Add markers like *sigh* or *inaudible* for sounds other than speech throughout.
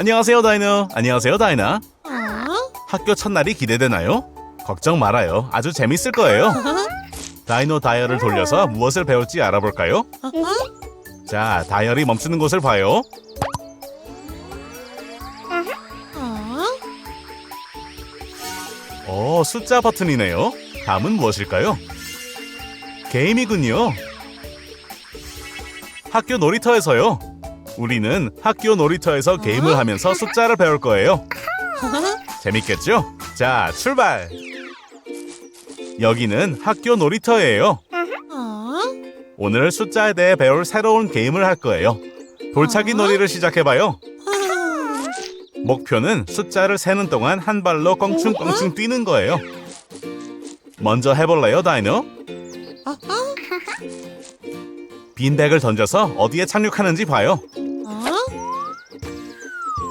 안녕하세요 다이너. 안녕하세요 다이나. 어? 학교 첫날이 기대되나요? 걱정 말아요. 아주 재밌을 거예요. 다이노 다이얼을 돌려서 무엇을 배울지 알아볼까요? 자, 다이얼이 멈추는 곳을 봐요. 어? 어, 숫자 버튼이네요. 다음은 무엇일까요? 게임이군요. 학교 놀이터에서요. 우리는 학교 놀이터에서 게임을 하면서 숫자를 배울 거예요. 재밌겠죠? 자, 출발! 여기는 학교 놀이터예요. 어? 오늘 숫자에 대해 배울 새로운 게임을 할 거예요. 돌차기 놀이를 시작해봐요. 목표는 숫자를 세는 동안 한 발로 껑충껑충 뛰는 거예요. 먼저 해볼래요, 다이노? 빈백을 던져서 어디에 착륙하는지 봐요.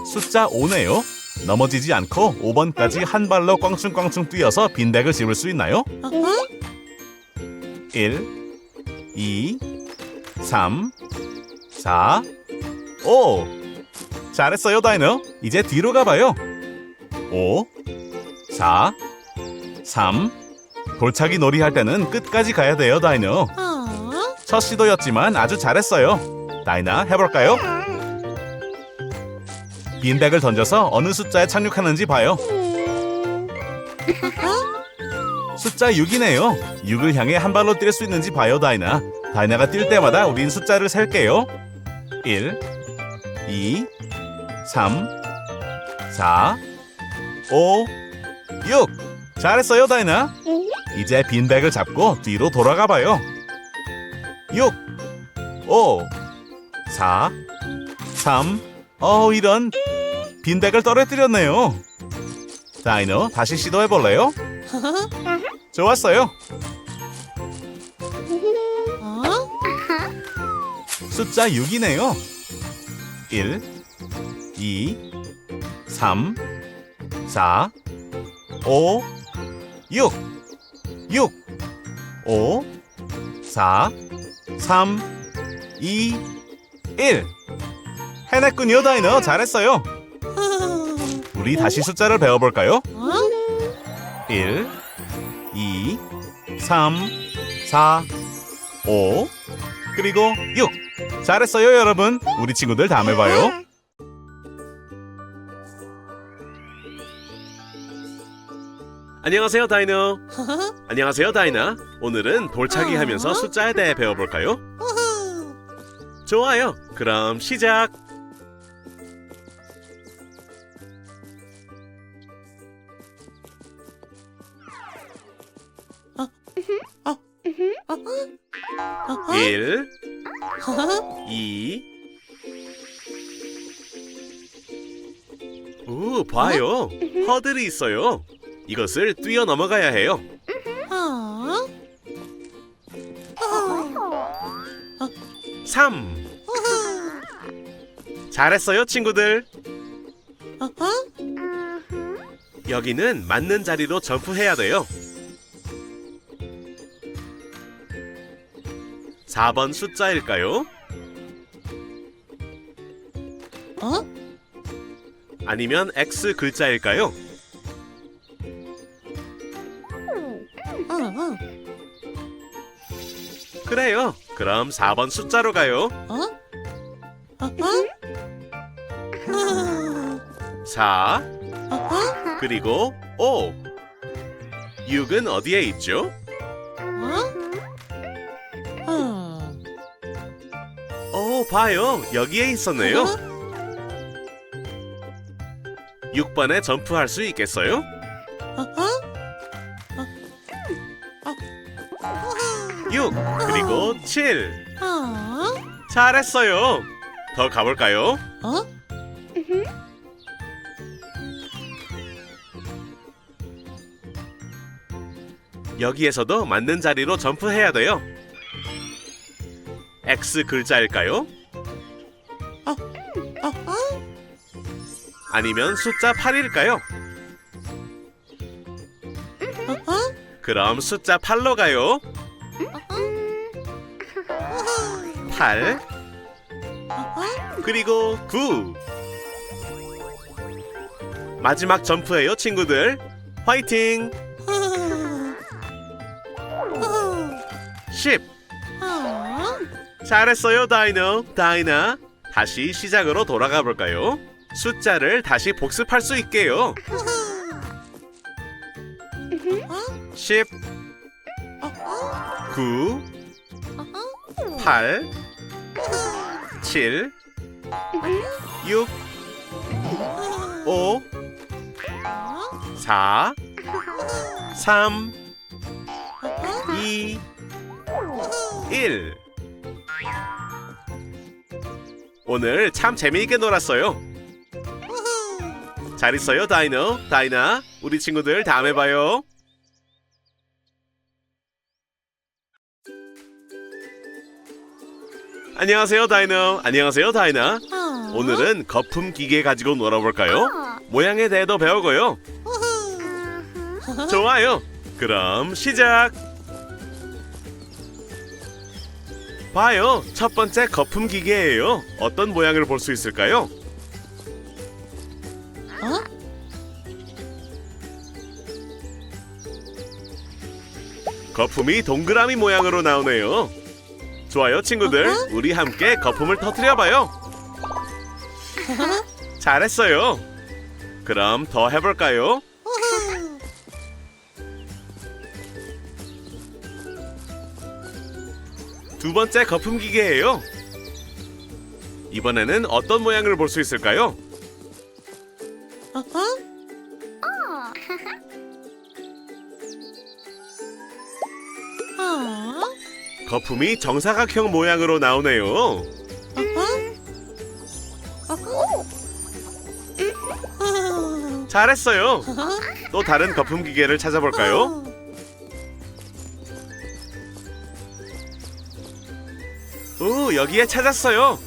어? 숫자 5네요. 넘어지지 않고 5번까지 한 발로 껑충껑충 뛰어서 빈백을 집을 수 있나요? 1, 2, 3, 4, 5. 잘했어요, 다이너. 이제 뒤로 가봐요. 5, 4, 3. 돌차기 놀이 할 때는 끝까지 가야 돼요, 다이너. 어? 첫 시도였지만 아주 잘했어요. 다이나 해볼까요? 빈백을 던져서 어느 숫자에 착륙하는지 봐요. 숫자 6이네요. 6을 향해 한 발로 뛸 수 있는지 봐요, 다이나. 다이나가 뛸 때마다 우린 숫자를 셀게요. 1, 2, 3, 4, 5, 6. 잘했어요, 다이나. 이제 빈백을 잡고 뒤로 돌아가 봐요. 6, 5, 4, 3. 어, 이런 빈백을 떨어뜨렸네요. 다이너, 다시 시도해 볼래요? *laughs* 좋았어요. 어? 숫자 6이네요. 1, 2, 3, 4, 5, 6. 6, 5, 4, 3, 2, 1. 해냈군요, 다이너. 잘했어요. 우리 다시 숫자를 배워볼까요? 어? 1, 2, 3, 4, 5, 그리고 6. 잘했어요, 여러분. 우리 친구들 다음에 봐요. 안녕하세요, 다이너. *laughs* 안녕하세요, 다이나. 오늘은 돌차기 하면서 숫자에 대해 배워볼까요? 좋아요. 그럼 시작. 1, 2. 오, 봐요. 허들이 있어요. 이것을 뛰어 넘어가야 해요. 어? 3. 잘했어요, 친구들. 어? 여기는 맞는 자리로 점프해야 돼요. 4번 숫자일까요? 어? 아니면 X 글자일까요? 어? 어? 그래요. 그럼 4번 숫자로 가요. 어? 어? 4, 어? 그리고 5. 6은 어디에 있죠? 봐요. 여기에 있었네요. 6번에 점프할 수 있겠어요? 어? 6, 그리고 7. 어? 잘했어요. 더 가볼까요? 어? 여기에서도 맞는 자리로 점프해야 돼요. X 글자일까요? 어? 아니면 숫자 8일까요? 어? 그럼 숫자 8로 가요. 8 그리고 9 마지막 점프예요, 친구들. 화이팅! 10. 잘했어요, 다이노. 다이나. 다시 시작으로 돌아가 볼까요? 숫자를 다시 복습할 수 있게요. 10, 9, 8, 7, 6, 5, 4, 3, 2, 1. 오늘 참 재미있게 놀았어요. 잘 있어요, 다이노. 다이나. 우리 친구들 다음에 봐요. 안녕하세요, 다이노. 안녕하세요, 다이나. 오늘은 거품 기계 가지고 놀아볼까요? 모양에 대해도 배우고요. 좋아요. 그럼 시작. 봐요. 첫 번째 거품 기계예요. 어떤 모양을 볼 수 있을까요? 거품이 동그라미 모양으로 나오네요. 좋아요, 친구들. 우리 함께 거품을 터뜨려 봐요. 잘했어요. 그럼 더 해볼까요? 두 번째 거품 기계예요. 이번에는 어떤 모양을 볼 수 있을까요? 거품이 정사각형 모양으로 나오네요. 잘했어요. 또 다른 거품 기계를 찾아볼까요? 오, 여기에 찾았어요.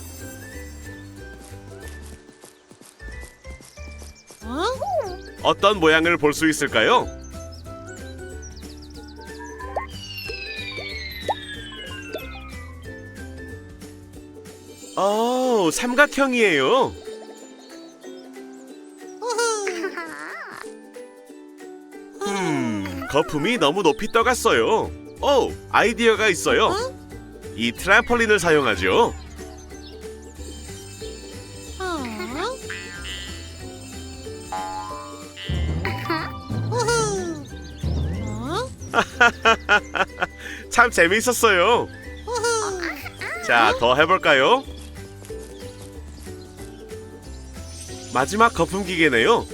어떤 모양을 볼 수 있을까요? 오, 삼각형이에요. 음, 거품이 너무 높이 떠갔어요. 오, 아이디어가 있어요. 이 트램펄린을 사용하죠. *laughs* 참 재미있었어요. 자, 더 해볼까요? 마지막 거품 기계네요.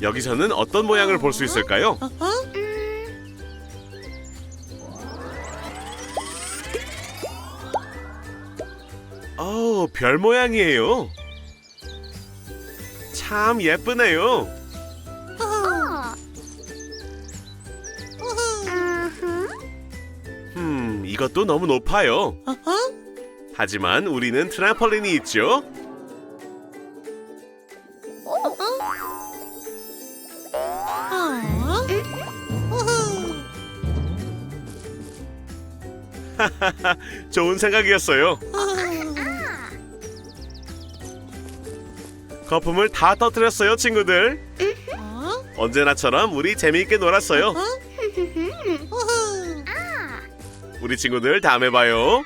여기서는 어떤 모양을 볼 수 있을까요? 별 모양이에요. 참 예쁘네요. 음, 이것도 너무 높아요. 하지만 우리는 트램펄린이 있죠. *laughs* 좋은 생각이었어요. 거품을 다 터뜨렸어요, 친구들. 언제나처럼 우리 재미있게 놀았어요. 우리 친구들 다음에 봐요.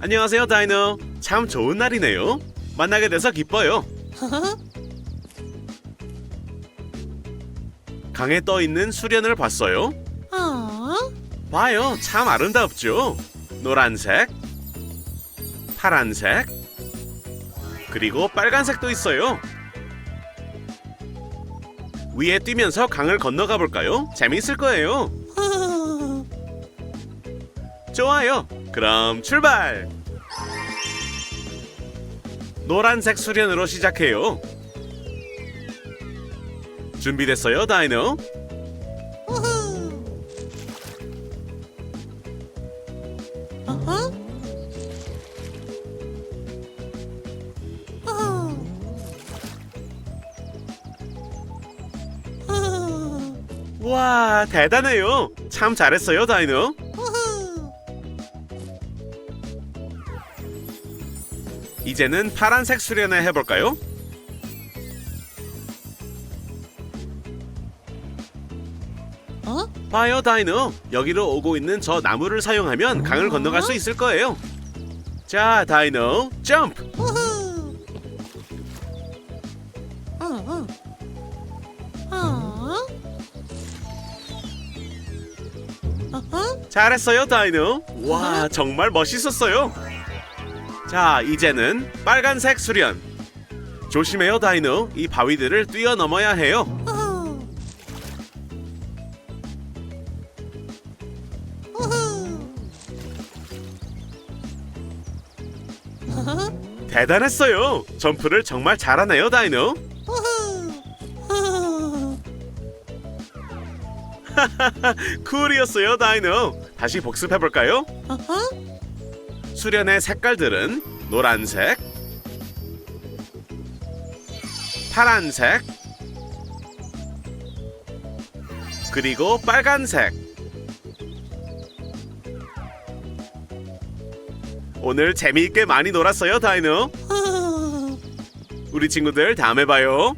안녕하세요, 다이노. 참 좋은 날이네요. 만나게 돼서 기뻐요. *laughs* 강에 떠 있는 수련을 봤어요. 봐요, 참 아름답죠. 노란색, 파란색, 그리고 빨간색도 있어요. 위에 뛰면서 강을 건너가 볼까요? 재미있을 거예요. *laughs* 좋아요. 그럼 출발. 노란색 수련으로 시작해요. 준비됐어요, 다이노? 와, 대단해요. 참 잘했어요, 다이노. 이제는 파란색 수련회 해볼까요? 어? 봐요, 다이노. 여기로 오고 있는 저 나무를 사용하면 강을 건너갈 수 있을 거예요. 자, 다이노, 점프. 우후. 어, 어. 어? 어허? 잘했어요, 다이노. 와, 정말 멋있었어요. 자, 이제는 빨간색 수련. 조심해요, 다이노. 이 바위들을 뛰어넘어야 해요. 대단했어요. 점프를 정말 잘하네요, 다이노. *laughs* 쿨이었어요, 다이노. 다시 복습해 볼까요? 어허? 수련의 색깔들은 노란색, 파란색, 그리고 빨간색. 오늘 재미있게 많이 놀았어요, 다이노. *laughs* 우리 친구들 다음에 봐요.